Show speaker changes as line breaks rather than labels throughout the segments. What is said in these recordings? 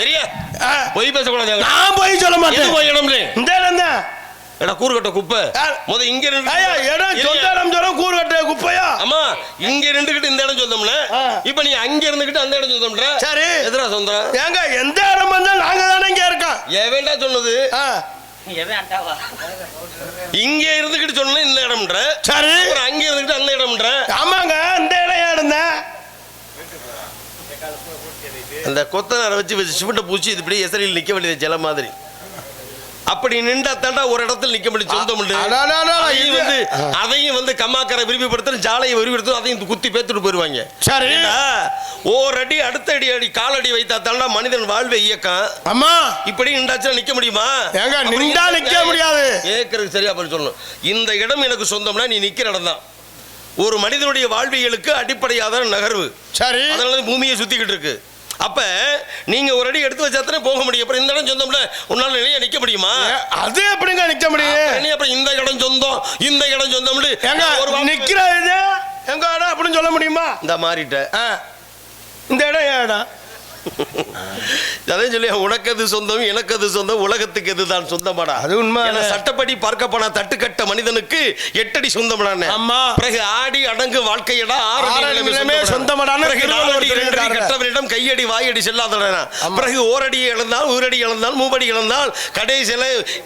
சரியா. பொய் பேசக்கூடாது
நான் போய் சொல்ல மாட்டேன்.
போய் இடம்னு
இந்த இடம் தான்.
எடா கூறுகட்ட குப்பை. முத இங்க இருந்து
இடம் சொந்த இடம் சொல்ல கூறு கட்ட குப்பையா?
ஆமா இங்க இருந்துகிட்டு இந்த இடம் சொந்தம்ல. இப்ப நீ அங்க இருந்துகிட்டு அந்த இடம் சொந்தம்ன்ற?
சரி.
எதிரா சொந்தம்
ஏங்க எந்த இடம் வந்தாலும் நாங்க தானே இங்க இருக்கோம்?
ஏன் வேண்டா சொன்னது இங்க இருந்துகிட்டு சொன்ன இந்த இடம்ன்ற.
சரி.
அங்க இருந்துகிட்டு அந்த இடம்ன்ற.
ஆமாங்க இந்த இடம் இடம் தான்
அந்த கொத்தனாரை வச்சு வச்சு சிமெண்ட்டை பூச்சி இது இப்படி எசரியில் நிக்க வேண்டியது ஜல மாதிரி. அப்படி நின்றா தாண்டா ஒரு இடத்துல நிக்க முடியும் அதையும்
இது-
வந்து அதையும் வந்து கம்மாக்கார விரும்பிப்படுத்தணும் ஜாலையை விரும்பிப்படுத்தணும் அதையும் குத்தி பேத்துட்டு போயிருவாங்க.
சரி.
ஏண்டா, ஓர் அடி அடுத்த அடி அடி காலடி வைத்தா தாண்டா மனிதன் வாழ்வை இயக்கம்.
அம்மா.
இப்படி நின்றாச்சுன்னா நிக்க முடியுமா?
ஏங்க, நின்றா நிக்க முடியாது.
கேட்கறதுக்கு சரியா பதில் சொல்லணும். இந்த இடம் எனக்கு சொந்தம்னா நீ நிக்கிற இடம் தான். ஒரு மனிதனுடைய வாழ்வியலுக்கு அடிப்படையாத நகர்வு.
சரி.
அதனால தான் பூமியை சுத்திக்கிட்டு இருக்கு. அப்ப நீங்க ஒரு அடி எடுத்து வச்சாத்தானே போக முடியும். அப்புறம் இந்த இடம் சொந்தம்ல உன்னால நிலைய நிக்க முடியுமா?
அது எப்படிங்க நிக்க முடியும்?
அப்புறம் இந்த இடம் சொந்தம் இந்த இடம் சொந்தம்னு
ஏங்க
ஒரு
நிக்கிற இது எங்க இடம் அப்படின்னு சொல்ல முடியுமா?
இந்த மாறிட்ட.
இந்த இடம் என் இடம்
அதான் சொல்லி உனக்கது சொந்தம் எனக்கது சொந்தம் உலகத்துக்கு எதுதான் சொந்தமாடா
அது உண்மை.
சட்டப்படி பார்க்க போனா தட்டுக்கட்ட மனிதனுக்கு எட்டடி சொந்தம்டானே
ஆமா.
பிறகு ஆடி அடங்கு வாழ்க்கையடா ஆறு நிலமே
நிலமே
சொந்தமடா.
சொந்தமடான்னு
பிறகு
திருவள்ளுவர்
நாலடி இரண்டடி
சொல்லியிருக்காரு.
கற்றவரிடம் கையடி வாயடி செல்லாதடா பிறகு ஓரடி இழந்தால் ஊரடி இழந்தால் மூவடி இழந்தால் கடைசியில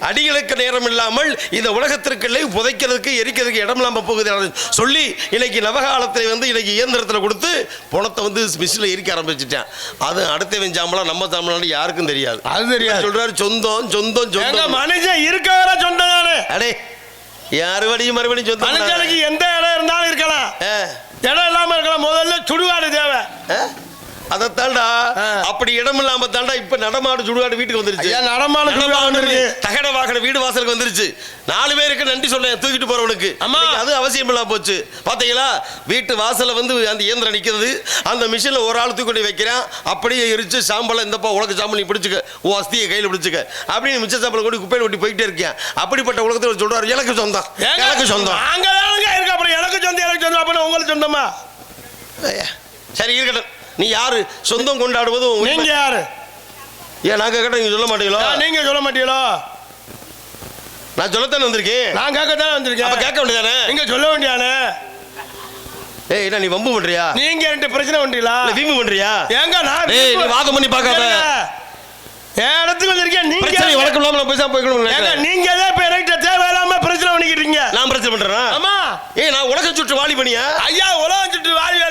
அடிகளுக்கு நேரம் இல்லாமல் இந்த உலகத்திற்குள்ளே புதைக்கிறதுக்கு எரிக்கிறதுக்கு இடம் இல்லாம போகுது சொல்லி இன்னைக்கு நவகாலத்தில் வந்து இன்னைக்கு இயந்திரத்தில் கொடுத்து பணத்தை வந்து மிஷினில் எரிக்க ஆரம்பிச்சிட்டேன் அது அடுத்தவன் சாம்பலாம் நம்ம சாம்பலாம் யாருக்கும் தெரியாது.
அது தெரியாது.
சொல்றாரு சொந்தம் சொந்தம்
எங்க
சொந்தம்
மனுஷன் இருக்க வர சொந்தம் தானே?
அடே யாரு வடியும் மறுபடியும் சொந்தம்
மனுஷனுக்கு எந்த இடம் இருந்தாலும் இருக்கலாம். இடம் இல்லாம இருக்கலாம். முதல்ல சுடுகாடு தேவை.
அதைத்தாண்டா. அப்படி இடம் இல்லாம தாண்டா இப்ப நடமாடு சுடுகாடு வீட்டுக்கு வந்துருச்சு.
நடமாடு வந்திருக்கு.
தகட வாகன வீடு வாசலுக்கு வந்துருச்சு. நாலு பேருக்கு நன்றி சொல்றேன். தூக்கிட்டு போறவனுக்கு. இன்னைக்கு அது அவசியம் இல்லாம போச்சு. பாத்தீங்களா? வீட்டு வாசல்ல வந்து அந்த இயந்திரம் நிக்கிறது அந்த மிஷின்ல ஒரு ஆள் தூக்கி கொண்டு வைக்கிறான். அப்படியே எரிச்சு சாம்பல இந்தப்பா உலக சாம்பல் நீ பிடிச்சுக்க. உன் அஸ்தியை கையில பிடிச்சுக்க. அப்படின்னு மிச்ச சாம்பல் கொண்டு குப்பையில ஒட்டி போயிட்டே இருக்கேன். அப்படிப்பட்ட உலகத்தில் சொல்றாரு எனக்கு சொந்தம். எனக்கு சொந்தம்.
தானங்க இருக்க. அப்புறம் எனக்கு சொந்தம் எனக்கு சொந்தம். அப்புறம் உங்களுக்கு சொந்தமா?
சரி இருக்கட்டும். நீ யாரு? சொந்தம் கொண்டாடுவது.
நீங்க யாரு?
ஏன் நான் கேட்கட்டும் நீங்க சொல்ல மாட்டீங்களோ?
நீங்க சொல்ல மாட்டீங்களோ?
நான் சொல்லத்தானே வந்திருக்கேன்.
நான் கேட்க தானே
அப்ப
வந்திருக்கேன்
கேட்க வேண்டியதானே?
நீங்க சொல்ல வேண்டியானே
ஏய் என்ன நீ வம்பு பண்றியா?
நீங்க ரெண்டு பிரச்சனை பண்றீங்களா?
இல்ல வீம்பு பண்றியா?
ஏங்க நான்
ஏய், நீ வாதம் பண்ணி பார்க்காத.
என் இடத்துக்கு வந்திருக்கேன். நீங்க
பிரச்சனை வழக்கம் இல்லாம நான் பேசாம போய்க்கணும்
ஏங்க. நீங்க தான் இப்ப என்கிட்ட தேவையில்லாம பிரச்சனை பண்ணிக்கிட்டு இருக்கீங்க.
நான் பிரச்சனை பண்றேன்?
ஆமா.
ஏய் நான் உலக சுற்று வாலி பண்ணியா
ஐயா உலகம் சுற்று அந்த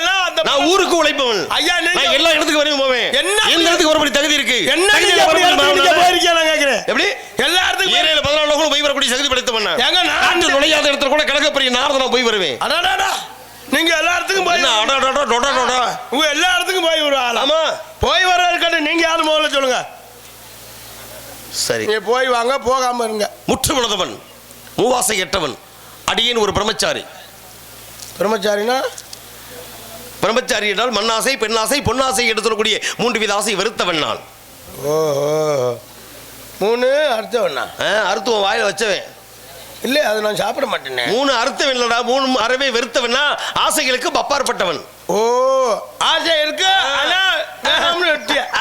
நான் ஊருக்கு உழைப்பவன்.
ஐயா
நான் எல்லா இடத்துக்கு வரையும் போவேன்.
என்ன
எந்த இடத்துக்கு வரப்படி தகுதி இருக்கு?
என்ன நீங்க
நான்
கேக்குறேன்.
எப்படி?
எல்லா இடத்துக்கும்
ஏரியில பதினாலு லோகம் போய் வரக்கூடிய சக்தி படைத்தவன்.
ஏங்க நான்
நுழையாத இடத்துல கூட கிழக்கப்பரிய நாரத நான் போய் வருவேன்.
அடாடாடா நீங்க எல்லா இடத்துக்கும் போய். உங்க எல்லா இடத்துக்கும் போய் ஒரு ஆளா?
ஆமா.
போய் வர இருக்கட்டும் நீங்க யாரு முதல்ல சொல்லுங்க?
சரி.
நீங்க போய் வாங்க போகாம இருங்க.
முற்று விழுந்தவன் மூவாசை எட்டவன் அடியேன் ஒரு பிரம்மச்சாரி.
பிரம்மச்சாரினா?
பிரம்மச்சாரி என்றால் மண்ணாசை பெண்ணாசை பொன்னாசை என்று சொல்லக்கூடிய மூன்று வித ஆசை வெறுத்தவன் நான்.
மூணு
ஆ, அறுத்துவன் வாயில வச்சவன்.
இல்லை அது நான் சாப்பிட மாட்டேனே.
மூணு அறுத்தவன் இல்லடா மூணு அறவே வெறுத்தவனா ஆசைகளுக்கு அப்பாற்பட்டவன்
ஓ ஆசை இருக்கு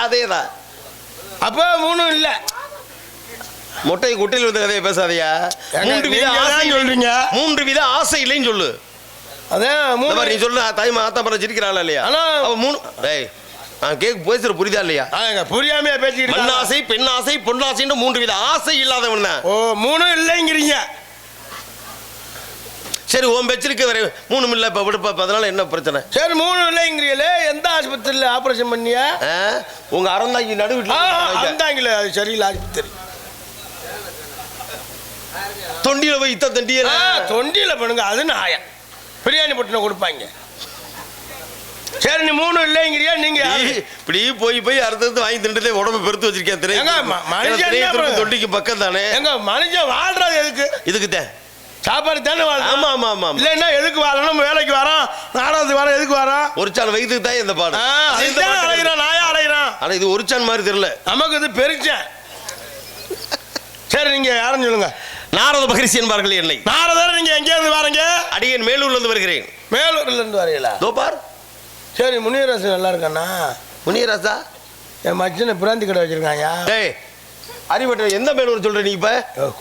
அதேதான்.
அப்ப மூணும் இல்ல.
மொட்டை குட்டையில் வந்து கதையை பேசாதயா. மூன்று வித ஆசை
சொல்றீங்க.
மூன்று வித ஆசை இல்லைன்னு சொல்லு.
அதான் மூணு
நீ சொல்லு தாய்மா ஆத்தா பரம் சிரிக்கிறாள் இல்லையா?
ஆனா-
அவ மூணு டேய் நான் கேட்க பேசுற புரியுதா இல்லையா?
அதாங்க புரியாமையா பேசிக்கிட்டு இருக்காங்க.
மண்ணாசை பெண்ணாசை பொன்னாசைன்னு மூன்று வித ஆசை இல்லாதவன்
ஓ மூணும் இல்லைங்கிறீங்க.
சரி உன் பெச்சிருக்கு வரை மூணு இல்ல இப்ப விடுப்பா அதனால என்ன பிரச்சனை?
சரி மூணு இல்லைங்கிறீங்களே எந்த ஆஸ்பத்திரியில் ஆபரேஷன் பண்ணியா?
ஆ? உங்க அறந்தாங்கி நடு
ஆ,
வீட்டுல
அந்தாங்களே அது சரியில்லை ஆஸ்பத்திரி.
தொண்டியில போய் இத்த தண்டிய
ஆ, தொண்டியில பண்ணுங்க அது நாயம் பிரியாணி பொட்டின கொடுப்பாங்க. சரி நீ மூணு இல்லைங்கிறியா? நீங்க?
இப்படி போய் போய் அறுத்தது வாங்கி திண்டுதே உடம்பு பெருத்து வச்சிருக்கேன் திரை
ஏங்க, ம- மனுஷன் என்ன பண்ண-
தொண்டிக்கு பக்கம் தானே?
எங்க மனுஷன் வாழ்றது எதுக்கு?
இதுக்கு தான்
சாப்பாடு தானே வாழ்றோம்
ஆமா ஆமா ஆமா.
இல்லைன்னா எதுக்கு வரணும் வேலைக்கு வரோம் நாடகத்துக்கு வரோம் எதுக்கு வரோம்?
ஒரு சான் வயிற்றுக்கு தான் இந்த பாடு
ஆ,
அது இந்த
அதுதான்
பாட்டு.
அலைகிறான் நாயா அலைகிறான்
ஆனா இது ஒரு சான் மாதிரி தெரியல.
நமக்கு இது பெருச்சேன். சரி நீங்க யாருன்னு சொல்லுங்க.
நாரத மகரிஷி என்பார்கள் என்னை.
நாரதர் நீங்க எங்க இருந்து வரீங்க?
அடியேன் மேலூர்ல இருந்து வருகிறேன்.
மேலூர்ல இருந்து வரீங்களா?
தோப்பார்?
சரி முனியரசு நல்லா இருக்காண்ணா
முனியராசா?
என் மச்சனை பிராந்தி கடை வச்சிருக்காயா?
டேய் அறிவட்ட எந்த மேலூர் சொல்ற நீ இப்ப?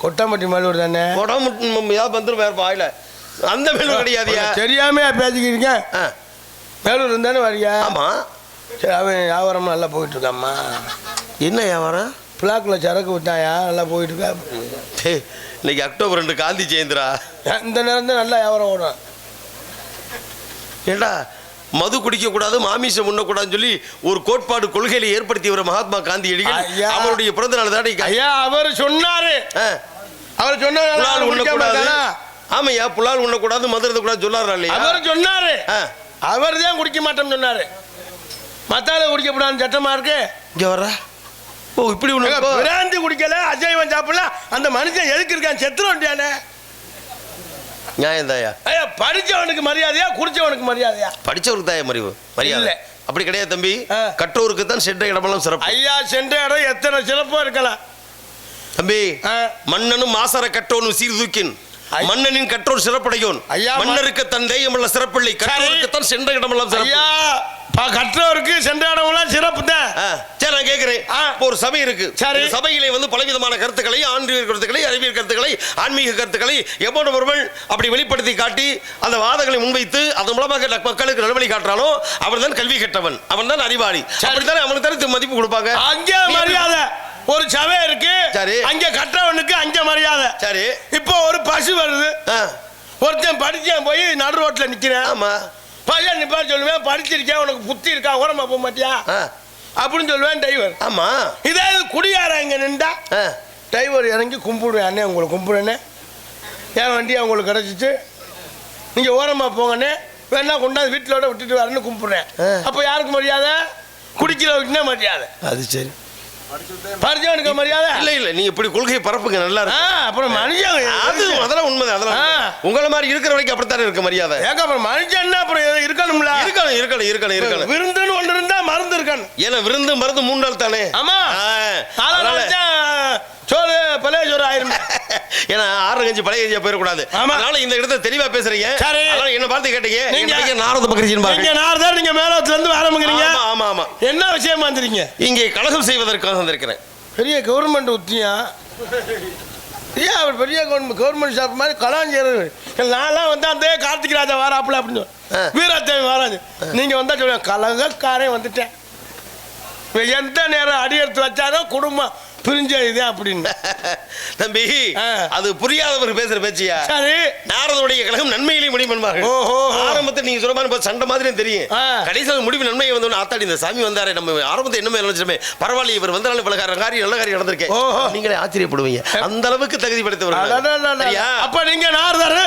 கொட்டாம்பட்டி மல்லூர் தானே?
உடம்பு ஏதாவது வந்துடும் வேற வாயில? அந்த மேலூர் கிடையாதியா?
தெரியாம பேசிக்கிறீங்க? மேலூர் இருந்தானே வரியா?
ஆமா.
சரி அவன் வியாபாரம் நல்லா போயிட்டு இருக்காம்மா.
என்ன வியாபாரம்?
பிளாக்ல சரக்கு விட்டாயா நல்லா போயிட்டு
இன்னைக்கு அக்டோபர் ரெண்டு காந்தி ஜெயந்திரா?
இந்த நேரம் தான் நல்லா வியாபாரம் ஓடும்
ஏண்டா மது குடிக்க கூடாது மாமிசம் உண்ணக்கூடாதுன்னு சொல்லி ஒரு கோட்பாடு கொள்கையில ஏற்படுத்தியவர் மகாத்மா காந்தியடிகள்
ஐயா.
அவருடைய பிறந்த நாள் தானே.
ஐயா அவர் சொன்னாரு. அவர் சொன்னாரு
உண்ணக்கூடாது. ஆமையா புலால் உண்ணக்கூடாது மது இருந்தக்கூடாது சொல்லாரா இல்லையா?
அவர் சொன்னாரு. அவர் தான் குடிக்க மாட்டோம்னு சொன்னாரு. மத்தால குடிக்க கூடாதுன்னு சட்டமா இருக்கு.
இங்க வர்ற. ஓ இப்படி ஒண்ணு
பிராந்தி குடிக்கல அஜய்வன் சாப்பிடலாம் அந்த மனுஷன் எதுக்கு இருக்கான்? செத்துற வேண்டியானே
நியாயம் தாயா
ஐயா படிச்சவனுக்கு மரியாதையா குடிச்சவனுக்கு மரியாதையா?
படிச்சவருக்கு தாயா மறிவு? மரியாதை. அப்படி கிடையாது தம்பி. கற்றோருக்கு தான் சென்ற இடமெல்லாம் சிறப்பு.
ஐயா சென்ற இடம் எத்தனை சிறப்பா இருக்கலாம்
தம்பி. மன்னனும் மாசர கற்றோனும் சீர்தூக்கின். மன்னனின் கற்றோர் சிறப்படையோன்.
ஐயா,
மன்னருக்கு தன் தெய்வமுள்ள சிறப்பில்லை. கற்றோருக்கு தான் சென்ற இடமெல்லாம் சிறப்பு.
கற்றவருக்கு சென்ற இடமெல்லாம் சிறப்பு தான்.
சரி நான் கேட்கிறேன் ஒரு சபை இருக்கு.
சரி.
சபையிலே வந்து பலவிதமான கருத்துக்களை ஆன்மீக கருத்துக்களை அறிவியல் கருத்துக்களை ஆன்மீக கருத்துக்களை எவ்வளவு ஒருவன் அப்படி வெளிப்படுத்தி காட்டி அந்த வாதங்களை முன்வைத்து அதன் மூலமாக மக்களுக்கு நல்வழி காட்டுறானோ அவன் தான் கல்வி கற்றவன் அவன் தான் அறிவாளி அப்படித்தானே அவனுக்கு தானே மதிப்பு கொடுப்பாங்க?
அங்கே மரியாதை. ஒரு சபை இருக்கு.
சரி.
அங்க கற்றவனுக்கு அங்க மரியாதை.
சரி.
இப்போ ஒரு பசு வருது. ஒருத்தன் படிச்சேன் போய் நடு ரோட்ல நிக்கிறேன்.
ஆமா.
பையன் நிப்பார் சொல்லுவேன் படிச்சிருக்கேன் உனக்கு புத்தி இருக்கா ஓரமா போக மாட்டியா?
ஆ,
அப்படின்னு சொல்லுவேன் டிரைவர்
ஆமா.
இதே குடியார இங்க நின்றா
ஆ,
டிரைவர் இறங்கி கும்பிடுவேன் அண்ணே உங்களை கும்பிடுறேனே என் வண்டி உங்களுக்கு கிடச்சிச்சு? நீங்கள் ஓரமாக போங்கண்ணே வேணா கொண்டாந்து வீட்டிலோட விட்டுட்டு வரேன்னு கும்பிடுறேன். அப்போ யாருக்கு மரியாதை? குடிக்கிறவனுக்குனே மரியாதை.
அது சரி.
படிச்சவனுக்கு மரியாதை.
இல்ல இல்ல நீங்க இப்படி கொள்கையை பரப்புங்க நல்லா இருக்கு.
அப்புறம் மனுஷன்
அது அதெல்லாம் உண்மைதான் அதெல்லாம். உங்களை மாதிரி இருக்கிற வரைக்கும் அப்படித்தானே இருக்க மரியாதை?
ஏங்க அப்புறம் மனுஷன் அப்புறம் எது இருக்கணும்ல?
இருக்கணும் இருக்கணும் இருக்கணும் இருக்கணும்.
விருந்துன்னு ஒன்று இருந்தா மருந்து இருக்கணும்.
ஏன்னா விருந்து மருந்து மூணு நாள் தானே?
ஆமா.
அதனால-
சோறு பழைய சோறு ஆயிரும்.
ஏன்னா ஆறு கஞ்சி பழைய கஞ்சியா போயிடக்கூடாது. அதனால இந்த இடத்த தெளிவா பேசுறீங்க.
சரி.
என்ன பார்த்து கேட்டீங்க?
நீங்க-
நீங்க நாரத பக்கரிசின்னு
நீங்க
பாருங்க
நார்தான் நீங்க மேலத்துல இருந்து ஆரம்பிக்கிறீங்க
ஆமா ஆமா ஆமா.
என்ன விஷயமா வந்துறீங்க
இங்கே கலகம் செய்வதற்காக வந்திருக்கிறேன்.
பெரிய கவர்மெண்ட் உத்தியா? ஏன் அவர் பெரிய கவர்மெண்ட் கவர்மெண்ட் ஷாப் மாதிரி கலாஞ்சேரி நான்லாம் வந்தா அந்த கார்த்திக் ராஜா வாராப்புல அப்படின்னு. வீராத்தேவி வாராது. நீங்க வந்தா சொல்லுவேன் கலகக்காரன் வந்துட்டேன். எந்த நேரம் அடி எடுத்து வச்சாரோ குடும்பம். பிரிஞ்ச இதே அப்படின்னு.
தம்பி. அது புரியாதவர் பேசுற பேச்சியா?
சரி.
நாரதுடைய கழகம் நன்மையிலே முடிவு பண்ணுவார்கள்
ஓஹோ.
ஆரம்பத்தில் நீங்க சொல்ற மாதிரி சண்டை மாதிரி தெரியும். கடைசியில் முடிவு நன்மை வந்தோன்னு ஆத்தாடி இந்த சாமி வந்தாரே நம்ம ஆரம்பத்தை என்ன நினைச்சிருமே பரவாயில்ல இவர் வந்தாலும் பல கார- காரியம் நல்ல காரியம் நடந்திருக்கேன். நீங்களே ஆச்சரியப்படுவீங்க. அந்த அளவுக்கு தகுதி. சரியா?
அப்ப நீங்க நார்தாரு.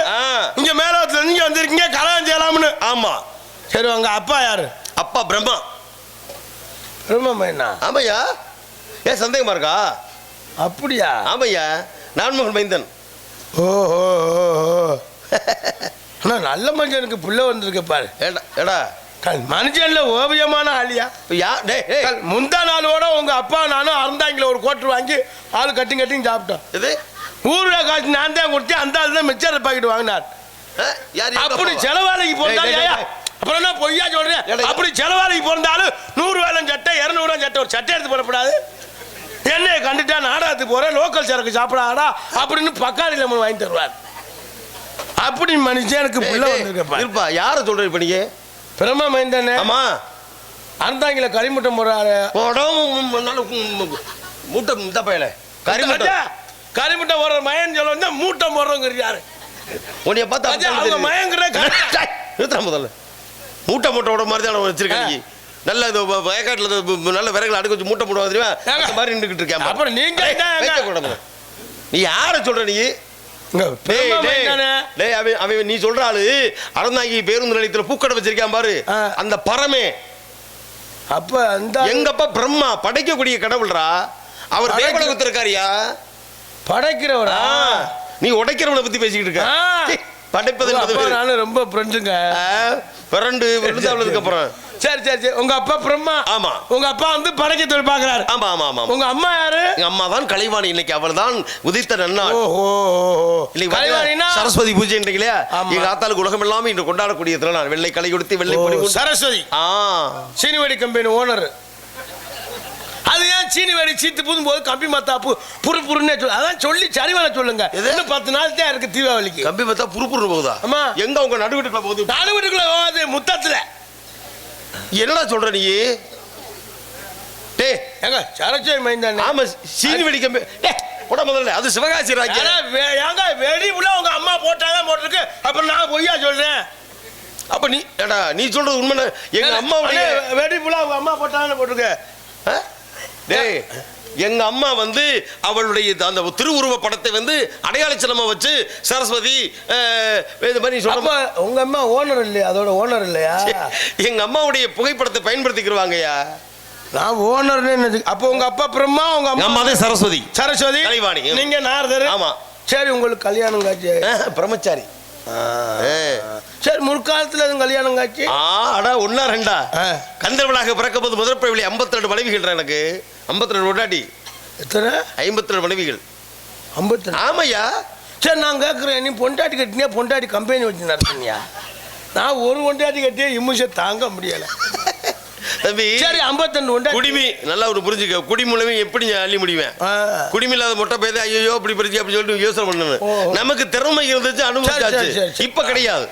இங்க மேலத்துல நீங்க வந்திருக்கீங்க கலாஞ்சேலாம்னு
ஆமா.
சரி உங்க அப்பா யாரு?
அப்பா பிரம்மா.
பிரம்ம என்ன?
ஆமையா ஏன் சந்தேகமா இருக்கா?
அப்படியா?
ஆமையா நான்மோகன் மைந்தன்.
ஓஹோ அண்ணா நல்ல மனுஷனுக்கு புள்ள வந்திருக்கு பாரு.
ஏடா? ஏடா
மனுஷன்ல ஓவியமான ஆளியா?
யா
முந்தா நாளோட உங்க அப்பா நானும் அறந்தாங்கில ஒரு கோட்டு வாங்கி ஆள் கட்டி கட்டிங் சாப்பிட்டோம்.
இது?
ஊர்ல காசு நான் தான் கொடுத்தேன் அந்த ஆள் தான் மிச்சர் பாக்கெட் வாங்கினார். அப்படி ஏயா?
டேய்.
அப்புறம் என்ன பொய்யா சொல்றேன் அப்படி செலவாளிக்கு பிறந்தாலும் நூறு வேலம் சட்டை இருநூறு சட்டை ஒரு சட்டை எடுத்து போடக்கூடாது. என்னைய கண்டுட்டா நாடகத்துக்கு போறேன் லோக்கல் சரக்கு சாப்பிடாடா அப்படின்னு பக்காரி லெமன் வாங்கி தருவார். அப்படி மனுஷனுக்கு
டேய்,
புள்ள வந்திருக்கப்பா
இருப்பா யார சொல்ற இப்ப நீங்க?
பிரம்ம மைந்தனே.
ஆமா.
அறந்தாங்கில கரிமுட்டம் போடுறாரு.
மூட்டை இந்த பயல கரிமுட்டை
கரிமுட்டை போடுற மயன் சொல்ல வந்து மூட்டை போடுறோங்கிறாரு
உன்னைய பார்த்தா
அவங்க. மயங்கிற
நிறுத்துறா முதல்ல. மூட்டை மூட்டை விட மாதிரி தான் வச்சிருக்கேன் நீ. நல்ல இது வயக்காட்டுல நல்ல விறகுல அடுக்க வச்சு மூட்டை போடுவா தெரியுமா. அந்த மாதிரி நின்றுக்கிட்டு இருக்கேன்
அப்புறம் நீங்க.
நீ யார சொல்ற நீ? அவன் நீ சொல்ற ஆளு அறந்தாங்கி பேருந்து நிலையத்துல பூக்கடை வச்சிருக்கான் பாரு. அந்த பரமே.
அப்ப அந்த
எங்கப்பா பிரம்மா படைக்கக்கூடிய கடவுள்ரா? அவர் தேவலகத்து இருக்காரியா?
படைக்கிறவரா?
நீ உடைக்கிறவனை பத்தி பேசிக்கிட்டு இருக்க. படைப்பது என்பது.
நானும் ரொம்ப ஃப்ரெண்டுங்க
ஆ, பிறண்டு விழுந்தாவளதுக்கு அப்புறம்.
சரி. சரி சரி உங்க அப்பா பிரம்மா.
ஆமா.
உங்க அப்பா வந்து படைக்க தொழில் பாக்குறாரு
ஆமா ஆமா ஆமா
உங்க அம்மா யாரு?
எங்க அம்மா தான் கலைவாணி. இன்னைக்கு அவள் தான் உதித்த நன்னாள்.
ஓஹோ கலைவாணினா?
சரஸ்வதி பூஜை இல்லையா. எங்க ஆத்தாளுக்கு உலகம் இல்லாம இன்று கொண்டாடக்கூடிய திருநாள். வெள்ளை களை கொடுத்து வெள்ளை
சரஸ்வதி.
ஆ.
சீனிவடி கம்பெனி ஓனர் அது ஏன் சீனி வேடி சீத்து புதும் போது கம்பி மத்தாப்பு புரு புருன்னே சொல்லு அதான் சொல்லி சரிவன சொல்லுங்க? இன்னும் பத்து நாள் தான் இருக்கு தீபாவளிக்கு.
கம்பி பார்த்தா புறுப்புறு போகுதா?
ஆமா.
எங்க உங்க நடுவீட்டுக்குள்ள போகுது?
நாலு வீட்டுக்குள்ள போகாது முத்தத்துல.
என்னடா சொல்ற நீ? டேய்
ஏங்க சரச்சோய் மைந்தானே.
ஆமா சீனி வெடி கம்பி டேய் போட முதல்ல அது சிவகாசி
ஏங்க வெடி உள்ள உங்க அம்மா போட்டாங்க போட்டிருக்கு. அப்புறம் நான் பொய்யா சொல்றேன்.
அப்ப நீ ஏடா நீ சொல்றது உண்மை எங்க
அண்ணே, வெடி புள்ள அவங்க அம்மா போட்டாங்கன்னு போட்டிருக்கு?
டேய் எங்க அம்மா வந்து அவளுடைய அந்த திருவுருவ படத்தை வந்து அடையாள சின்னமா வச்சு சரஸ்வதி இது மாதிரி சொல்ல
உங்க அம்மா ஓனர் இல்லையா? அதோட ஓனர் இல்லையா?
எங்க அம்மாவுடைய புகைப்படத்தை பயன்படுத்திக்கிருவாங்கய்யா?
நான் ஓனர்னு அப்போ உங்க அப்பா பிரம்மா உங்க அம்மா
அம்மா தான் சரஸ்வதி.
சரஸ்வதி. நீங்க நாரதர்.
ஆமா.
சரி உங்களுக்கு கல்யாணம் காட்சி
பிரம்மச்சாரி.
சரி முற்காலத்துல எதுவும் கல்யாணம் காட்சி.
ஆ அடா ஒன்னா ரெண்டா?
ஆ.
கந்தவளாக பிறக்கும் போது முதற் பிறவிலி ஐம்பத்தி ரெண்டு மனைவிகள் எனக்கு? ஐம்பத்தி ரெண்டு கொண்டாடி
எத்தனை?
ஐம்பத்தி ரெண்டு மனைவிகள்.
ஐம்பத்தி.
ஆமையா?
சரி நான் கேட்குறேன் நீ பொண்டாட்டி கட்டினியா? பொண்டாட்டி கம்பெனி வச்சு நடத்தினியா? நான் ஒரு பொண்டாட்டி கட்டியே இம்முஷை தாங்க முடியல.
தம்பி
சரி ஐம்பத்தெண்டு பொண்டாட்டி
குடிமி நல்லா ஒரு புரிஞ்சுக்க குடிமூலமே எப்படி அள்ளி முடிவேன்
ஆ.
குடிமி இல்லாத மொட்டை பேத ஐயோ அப்படி பிரிச்சு அப்படி சொல்லிட்டு யோசனை பண்ணணும். நமக்கு திறமை இருந்துச்சு அனுபவிச்சாச்சு. இப்ப கிடையாது?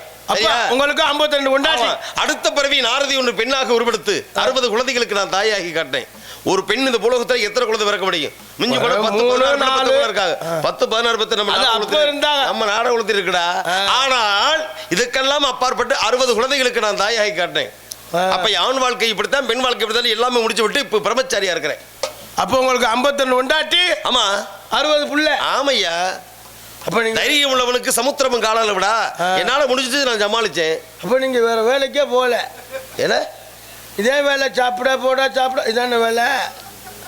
உங்களுக்கு ஐம்பத்தெண்டு பொண்டாட்டி
ஆமா. அடுத்த பிறவி நாரதி ஒன்று பெண்ணாக உருவெடுத்து அறுபது குழந்தைகளுக்கு நான் தாயாகி காட்டினேன் ஒரு பெண் இந்த உலகத்துல எத்தனை குழந்தை பிறக்க முடியும் மிஞ்சி கூட பத்து பதினாறு இருக்காங்க பத்து பதினாறு பத்து நம்ம. நம்ம நாடகம் உளுத்தி இருக்குடா. ஆனால் இதுக்கெல்லாம் அப்பாற்பட்டு அறுபது குழந்தைகளுக்கு நான் தாயாகி காட்டினேன். அப்ப ஆண் வாழ்க்கை இப்படித்தான் பெண் வாழ்க்கை இப்படித்தான் எல்லாமே முடிச்சு விட்டு இப்ப பிரம்மச்சாரியா இருக்கிறேன்.
அப்போ உங்களுக்கு ஐம்பத்தெண்டு பொண்டாட்டி
ஆமா.
அறுபது புள்ள.
ஆமையா.
அப்ப நீங்க
தைரியம் உள்ளவனுக்கு சமுத்திரமும் காலால விடா. என்னால முடிஞ்சது நான் சமாளிச்சேன்.
அப்ப நீங்க வேற வேலைக்கே போகல
ஏன்னா
இதே வேலை சாப்பிட போட சாப்பிட இதான வேலை.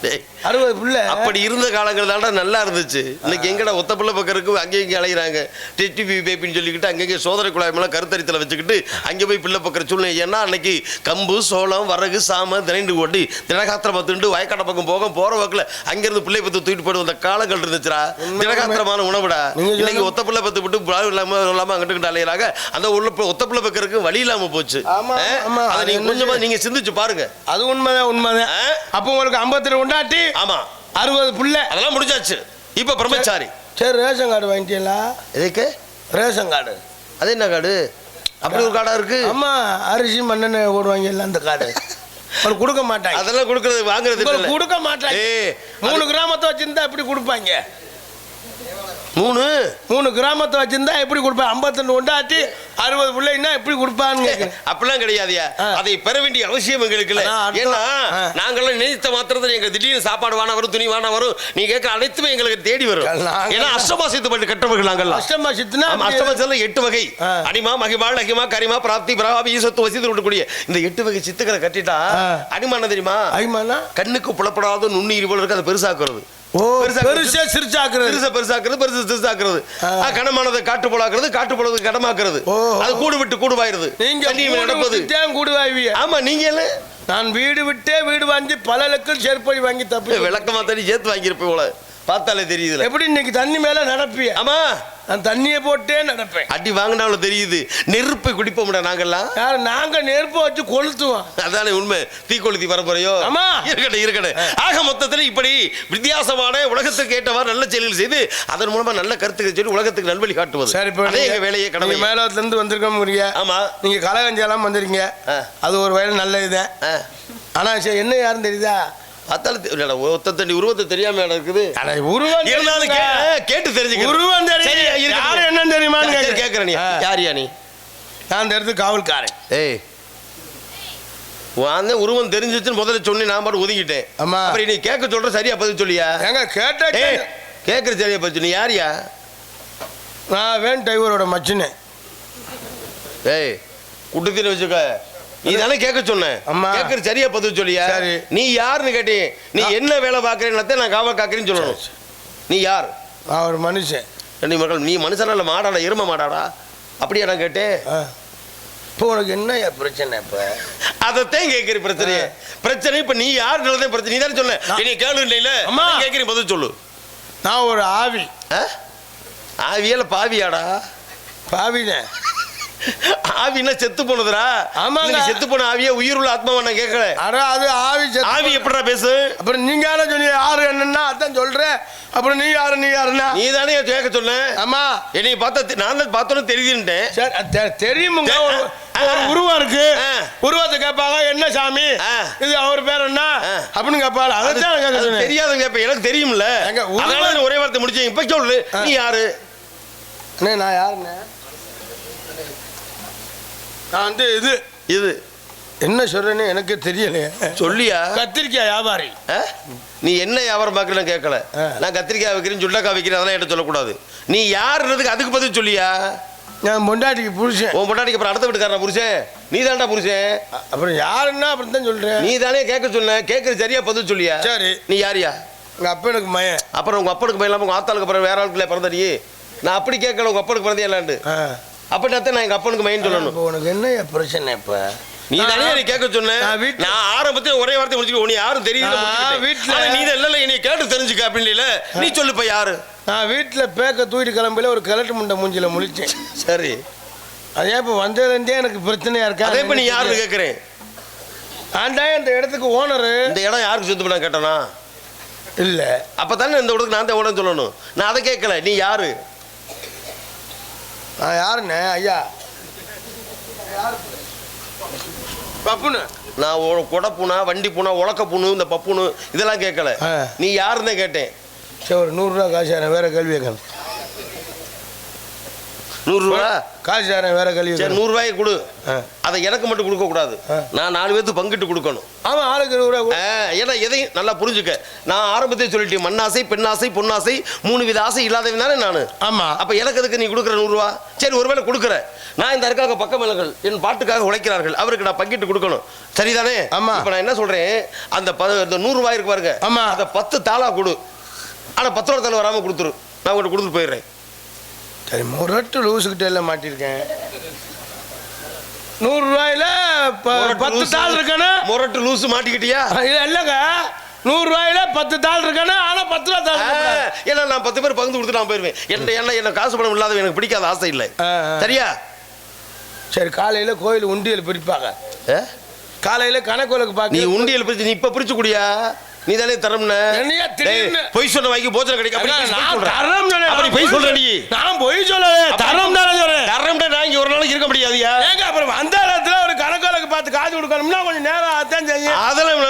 டேய்,
அறுபது புள்ள
அப்படி இருந்த காலங்கள் தாண்டா நல்லா இருந்துச்சு இன்னைக்கு எங்கடா ஒத்த பிள்ளை பக்கம் இருக்கு அங்கேயும் இங்கே அலைகிறாங்க டிடிபி பேபின்னு சொல்லிக்கிட்டு அங்கங்கே சோதனை குழாய் மேலே கருத்தரித்தில் வச்சுக்கிட்டு அங்கே போய் பிள்ளை பக்கிற சூழ்நிலை ஏன்னா அன்னைக்கு கம்பு சோளம் வரகு சாம திரண்டு ஓட்டி தினகாத்திரம் பத்துண்டு வயக்காட பக்கம் போக போற வாக்கில் அங்கேருந்து பிள்ளை பத்து தூக்கிட்டு போயிட்டு வந்த காலங்கள் இருந்துச்சுடா தினகாத்திரமான உணவுடா இன்னைக்கு. ஒத்த பிள்ளை பத்து விட்டு இல்லாம இல்லாம அங்கிட்டு அலையிறாங்க அந்த உள்ள ஒத்த பிள்ளை பக்கருக்கு வழி இல்லாம போச்சு
ஆமா,
ஆ?
ஆமா.
அதை
அது
நீங்க
என்ன
கொஞ்சமா
செய்ய?
நீங்க சிந்திச்சு பாருங்க
அது உண்மைதான் உண்மைதான்? அப்போ உங்களுக்கு ஐம்பத்தெண்டு பொண்டாட்டி
ஆமா.
அறுபது புள்ள.
அதெல்லாம் முடிஞ்சாச்சு. இப்ப பிரம்மச்சாரி.
சரி ரேஷன் கார்டு வாங்கிட்டீங்களா?
எதுக்கு?
Ration card.
அது என்ன காடு அப்படி ஒரு காடா இருக்கு?
ஆமா அரிசி மண்ணெண்ணெய் ஓடுவாங்க எல்லாம் அந்த கார்டு. உங்களுக்கு கொடுக்க மாட்டாங்க.
அதெல்லாம் கொடுக்கறது வாங்குறது
கொடுக்க மாட்டாங்க. மூணு கிராமத்தை வச்சிருந்தா எப்படி கொடுப்பாங்க?
மூணு
மூணு கிராமத்தை வச்சிருந்தா எப்படி கொடுப்பாங்க ஐம்பத்தெண்டு கொண்டாட்டி அறுபது பிள்ளைன்னா எப்படி கொடுப்பான்னு
அப்படிலாம் கிடையாதுயா. அதை பெற வேண்டிய அவசியம் எங்களுக்கு இல்ல. ஏன்னா
ஆ.
நாங்கெல்லாம் நினைத்த மாத்திரத்தில் எங்க திடீர்னு சாப்பாடு வான வரும் துணி வான வரும் நீ கேட்க அனைத்துமே எங்களுக்கு தேடி வரும் ஏன்னா அஷ்டமாசித்து பட்டு கட்டவர்கள் நாங்கெல்லாம்
அஷ்டமா சித்துனா
ஆமா, அஷ்டமாசித்துல எட்டு வகை. அடிமா மகிமா லகிமா கரிமா பிராப்தி பிரகாபி ஈசத்து வசித்து விடக்கூடிய இந்த எட்டு வகை சித்துக்களை கட்டிட்டா
ஆ.
அடிமா என்ன தெரியுமா
ஐமானா
கண்ணுக்கு புலப்படாத நுண்ணுயிர் போல இருக்கு அதை பெருசாக்குறது.
பெருசா சிரிச்சாக்குறது.
பெருசா பெருசாக்குறது பெருசு.
ஆ,
கனமானதை காட்டு போலாக்குறது காட்டு போலது கடமாக்குறது. அது கூடு விட்டு கூடுவாயிருது.
நீங்க
நடப்பது.
விட்டுட்டே கூடு வாய்விய
ஆமா நீங்க
நான் வீடு விட்டே வீடு வாங்கி பல லட்சம் செருப்படி வாங்கி தப்பி
விளக்கமா தண்ணி சேர்த்து வாங்கியிருப்ப போல. பார்த்தாலே தெரியுதுல.
எப்படி இன்னைக்கு தண்ணி மேல நடப்பிய?
ஆமா.
நான் தண்ணியை போட்டே நடப்பேன்.
அடி வாங்கினாலும் தெரியுது. நெருப்பை குடிப்போம்டா நாங்கெல்லாம்.
யார் நாங்க நெருப்பு வச்சு கொளுத்துவோம்.
அதானே உண்மை. தீக்கொளுத்தி வரப்போறையோ
ஆமா.
இருக்கட்டும் இருக்கட்டும். ஆக மொத்தத்தில் இப்படி வித்தியாசமான உலகத்துக்கு ஏற்றவாறு நல்ல செயல்கள் செய்து அதன் மூலமா நல்ல கருத்துக்கள் சொல்லி உலகத்துக்கு நல்வழி காட்டுவது.
சரி இப்போ
எங்க வேலையே கடமை.
மேலத்துல இருந்து வந்திருக்கோம்
ஆமா.
நீங்க கலகஞ்செல்லாம் வந்திருக்கீங்க.
ஆ.
அது ஒரு வயல் நல்ல இதுதான். ஆனா என்ன யாருன்னு தெரியுதா?
பார்த்தாலும் தண்ணி உருவத்தை தெரியாம இருக்குது
உருவம்
இருந்தாலும் கேட்டு தெரிஞ்சுக்க
உருவம் தெரியும் என்னன்னு கேக்குறேன்.
கேக்குறேன் நீ. யாரியா நீ?
நான் இடத்துக்கு காவல்காரன்.
ஏய். அந்த உருவம் தெரிஞ்சிச்சுன்னு முதல்ல சொன்னி நான் பாட்டு ஒதுங்கிட்டேன்
ஆமா.
அப்புறம் நீ கேட்க சொல்ற சரியா பதில் சொல்லியா?
ஏங்க கேட்ட
கேட்கற சரியா பதில் நீ யாரியா
நான் வேன் டிரைவரோட மச்சினு
ஏய் குட்டத்தின்னு வச்சுக்க. நீ தானே கேட்க சொன்ன.
ஆமா.
கேட்கற சரியா பதில் சொல்லியா. நீ யாருன்னு கேட்டி நீ என்ன வேலை பார்க்கறேன்னு நான் காவல் காக்கிறேன்னு சொல்லணும். நீ யார்?
நான் ஒரு மனுஷன்.
ரெண்டு மக்கள் நீ மனுஷனா இல்ல மாடாடா எரும மாடாடா? அப்படியா நான் கேட்டேன்.
இப்போ உனக்கு என்ன பிரச்சனை இப்போ?
அதைத்தான் கேட்கிற பிரச்சனையே. பிரச்சனை இப்ப நீ யாருன்றதே பிரச்சனை. நீ தானே
நான்-
நீ கேளு இல்லையில.
அம்மா.
கேட்கிறீங்க பதில் சொல்லு.
நான் ஒரு ஆவி?
ஆவியால பாவியாடா?
பாவினேன்
ஆவின்னா செத்து போனதுடா. நீ செத்து போன ஆவியே உயிர் உள்ள ஆத்மாவை நான் கேட்கல.
அட அது ஆவி
ஆவி எப்படிடா பேசு?
அப்புறம் நீங்க யார சொன்னீங்க? யாரு என்னன்னா அதான் சொல்றேன். அப்புறம் நீ யாரு நீ யாருன்னா?
நீ தானே கேட்க சொன்ன.
ஆமா.
என்னை பார்த்தா நான் தான் பார்த்தோன்னு தெரியுதுன்ட்டேன்.
தெரியுமுங்க. ஒரு. உருவம் இருக்கு. உருவத்தை கேட்பாங்க. என்ன சாமி. இது அவர் பேர் என்ன. அப்படின்னு அதைத்தான் கேட்க
தெரியாதுங்க இப்ப எனக்கு தெரியும்ல. ஒரே வார்த்தை முடிச்சேன். இப்ப சொல்லு. நீ யாரு?
அண்ணே, நான் யாருண்ணே? நான் வந்து இது
இது.
என்ன சொல்றேன்னு எனக்கு தெரியலையே.
சொல்லியா?
கத்திரிக்காய் வியாபாரி?
நீ என்ன வியாபாரம் பார்க்கணும் கேட்கல. நான் கத்திரிக்காய் வைக்கிறேன் சுண்டக்காய் வைக்கிறேன் அதெல்லாம் என்கிட்ட சொல்லக்கூடாது. நீ யாருன்றதுக்கு அதுக்கு பதில் சொல்லியா?
நான் பொண்டாட்டிக்கு புருஷன்.
உன் பொண்டாட்டிக்கு அப்புறம் அடுத்த வீட்டுக்காரன் புருஷன்? நீ தான்டா புருஷன்.
அப்புறம் யாருன்னா அப்படி தான் சொல்றேன்.
நீ தானே கேட்க சொன்ன கேட்கறது சரியா பதில் சொல்லியா?
சரி.
நீ யாரியா?
எங்க அப்பனுக்கு மயன்
அப்புறம் உங்க அப்பனுக்கு பயிலாம உங்க ஆத்தாளுக்கு அப்புறம் வேற ஆளுக்குள்ள பிறந்த நீ நான் அப்படி கேட்கல உங்க அப்பனுக்கு பிறந்தே இல்லாண்டு?
ஆ.
அப்படின்னா நான் எங்க அப்பனுக்கு மைண்ட் சொல்லணும்.
இப்போ உனக்கு என்ன பிரச்சனை இப்ப?
நீ தானே நீ கேட்க சொன்ன?
நான்
ஆரம்பத்தில் ஒரே வார்த்தை முடிச்சுக்கோ உனி யாரும் தெரியல
வீட்ல-
நீ தான் இல்ல என்னை கேட்டு தெரிஞ்சுக்க அப்படின்னு இல்ல நீ சொல்லுப்ப யாரு?
நான் வீட்டில் பேக்க தூக்கிட்டு கிளம்பில ஒரு கிழட்டு முண்டை மூஞ்சில முழிச்சேன்.
சரி.
அதே இப்போ வந்ததுலேருந்தே எனக்கு பிரச்சனையா இருக்கா?
அதே இப்ப நீ யாருன்னு கேட்கறேன்
ஆண்டா இந்த இடத்துக்கு ஓனரு
இந்த இடம் யாருக்கு சொத்து பண்ண கேட்டனா?
இல்ல.
அப்பதானே இந்த இடத்துக்கு நான் தான் உடனே சொல்லணும். நான் அதை கேட்கல நீ யாரு?
நான் யாருண்ணே? ஐயா. பப்புனு.
நான் ஒரு கொடை பூனா வண்டி பூனா உலக்க பூணு இந்த பப்புனு இதெல்லாம் கேட்கல. நீ யாருன்னு கேட்டேன்.
சரி ஒரு நூறுரூவா காசு வேற கேள்வி கேட்கணும்
நூறுரூவா?
காசு தரேன் வேற கேள்வி
சரி நூறுரூவாயை கொடு. அதை எனக்கு மட்டும் கொடுக்க கூடாது.
ஆ.
நான் நாலு பேர்த்து பங்கிட்டு கொடுக்கணும்.
ஆமா ஆளுக்கு நூறுரூவா
ஏன்னா எதையும் நல்லா புரிஞ்சுக்க. நான் ஆரம்பத்தையே சொல்லிட்டேன் மண்ணாசை பெண்ணாசை பொன்னாசை மூணு வித ஆசை இல்லாதவன் தானே நான்.
ஆமா.
அப்ப எனக்கு அதுக்கு நீ கொடுக்குற நூறுரூவா சரி ஒருவேளை கொடுக்குற நான் இந்த இருக்காக பக்கமேலங்கள் என் பாட்டுக்காக உழைக்கிறார்கள். அவருக்கு நான் பங்கிட்டு கொடுக்கணும். சரிதானே?
ஆமா.
இப்ப நான் என்ன சொல்றேன்? அந்த ப இந்த நூறு ரூபாய் இருக்கு பாருங்க.
ஆமா.
அதை பத்து தாளா கொடு. ஆனா பத்து ரூபா தாளை வராம கொடுத்துரு. நான் உங்கள்கிட்ட கொடுத்துட்டு போயிடுறேன்.
சரி முரட்டு லூசுக்கிட்ட எல்லாம் மாட்டியிருக்கேன் நூறு ரூபாயில ப-
முரட்டு
பத்து. தாள் இருக்கானே
முரட்டு லூசு மாட்டிக்கிட்டியா?
இது இல்லைங்க. நூறு ரூபாயில பத்து தாள் இருக்கானே ஆனா பத்து ரூபா தாள்.
ஏன்னா நான் பத்து பேர் பகிர்ந்து கொடுத்து நான் போயிருவேன். என்ன என்ன என்ன காசு பணம் இல்லாத எனக்கு பிடிக்காத ஆசை இல்லை. சரியா?
சரி காலையில கோயில் உண்டியல் பிரிப்பாங்க? காலையில கணக்கு
நீ
பார்க்க
உண்டியல் பிரிச்சு நீ இப்ப பிரிச்சு குடியா? நீ தானே தரம்ன? பொய் சொன்ன வாங்கி போச்சனை கிடைக்கும் அப்படி பொய்
நான்
சொல்ற.
தரம்
நீ.
நான் பொய் சொல்லல தரம் தானே சொல்றேன்.
தரம்டா நான் இங்க ஒரு நாளைக்கு இருக்க முடியாதுயா?
ஏங்க அப்புறம் அந்த இடத்துல ஒரு கணக்கு பார்த்து காசு கொடுக்கணும்னா கொஞ்சம் நேரம் அதான் செய்யும்.
அதெல்லாம்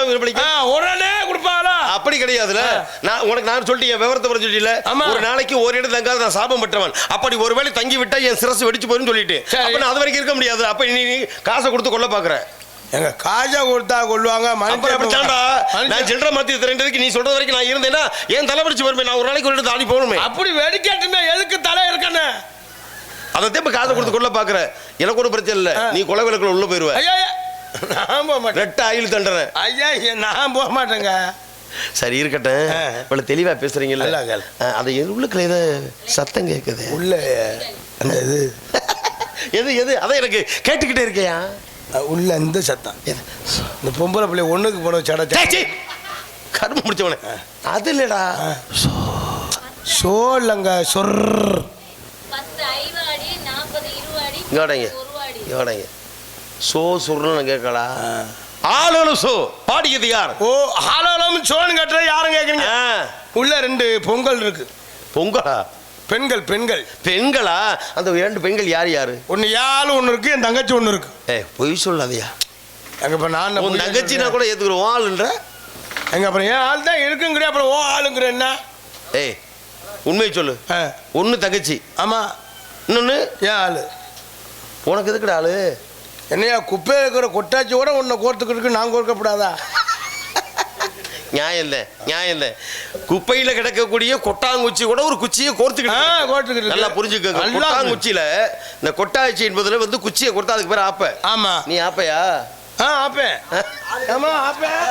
ஆ, உடனே கொடுப்பாங்களா
அப்படி கிடையாதுல. நான் உனக்கு நான் சொல்லிட்டு என் விவரத்தை சொல்லில
ஆமா.
ஒரு நாளைக்கு ஒரு இடம் தங்காத நான் சாபம் பெற்றவன். அப்படி ஒருவேளை தங்கி விட்டா என் சிரசு வெடிச்சு போயிரும் சொல்லிட்டு. அப்ப நான் அது வரைக்கும் இருக்க முடியாது. அப்ப நீ காசை கொடுத்து கொள்ள பாக்குற.
எங்க காசா கொடுத்தா கொள்வாங்க
நான் சில்லற மாத்தி திரண்டதுக்கு நீ சொல்றது வரைக்கும் நான் இருந்தேன்னா ஏன் தலை பிடிச்சு வருமே? நான் ஒரு நாளைக்கு ஒரு ஆடி போகணுமே.
அப்படி வெடிக்கட்டுமே எதுக்கு தலை இருக்கண்ணே
அதை திரும்ப காசை கொடுத்து கொள்ள பாக்குற. எனக்கு ஒரு பிரச்சனை இல்ல. நீ கொலை விளக்குல உள்ள போயிருவ.
நான் போக மாட்டேன்.
ரெட்ட ஆயில் தண்டறேன்.
ஐயா நான் போக மாட்டேங்க.
சரி இருக்கட்டும். இவ்வளவு தெளிவா பேசுறீங்கல்ல. அது எது உள்ளுக்குள்ள ஏதோ சத்தம் கேக்குது.
உள்ள அந்த இது
எது எது? அதான் எனக்கு கேட்டுக்கிட்டே இருக்கையா?
உள்ள இந்த சத்தம்? இந்த பொம்பளை பிள்ளை ஒண்ணுக்கு போன சட
சே, சே. கரும்பு முடிச்சவனே. அது இல்லடா.
சோழங்க சொர்.
பத்து ஐவாடி நாற்பது இருவாடி
இங்க வாடங்க
ஒருவாடி
இங்க வாடங்க சோ சுருன்னு கேட்கலா ஆளோல சோ. பாடியது யார்?
ஓ ஹாலோலம் சோன்னு கட்டுற யாரும் கேட்குறீங்க உள்ள ரெண்டு பொங்கல் இருக்கு.
பொங்கலா?
பெண்கள் பெண்கள்.
பெண்களா? அந்த இரண்டு பெண்கள் யார் யாரு?
ஒன்று யாழ் ஒன்று இருக்கு என் தங்கச்சி ஒன்று இருக்கு.
ஏ பொய் சொல்லாதயா?
எங்க இப்போ நான்
உன்
பொய்
தங்கச்சி நான்
சொல்றேன்?
கூட ஏத்துக்கிறோம் ஆளுன்ற?
எங்க அப்புறம் ஏன் ஆள் தான் இருக்குங்கிற அப்புறம் ஓ ஆளுங்கிற என்ன?
ஏய் உண்மையை சொல்லு.
ஆ,
ஒன்னு தங்கச்சி.
ஆமா.
இன்னொன்னு?
ஏன் ஆளு.
உனக்கு எதுக்குடா ஆளு?
என்னையா குப்பையில் இருக்கிற கொட்டாச்சி கூட உன்னை கோர்த்துக்கிட்டு நான் கோர்க்கப்படாதா?
நியாயம் இல்லை நியாயம் இல்லை குப்பையில கிடக்கக்கூடிய கொட்டாங்குச்சி கூட ஒரு குச்சியை கோர்த்துக்கிட்டு
கோர்த்துக்கிட்டு
நல்லா புரிஞ்சுக்கோங்க. கொட்டாங்குச்சியில இந்த கொட்டாச்சி என்பதுல வந்து குச்சியை கொடுத்தா அதுக்கு பேர் ஆப்ப.
ஆமா.
நீ ஆப்பையா?
ஆ ஆப்பேன் ஆமா ஆப்பேன்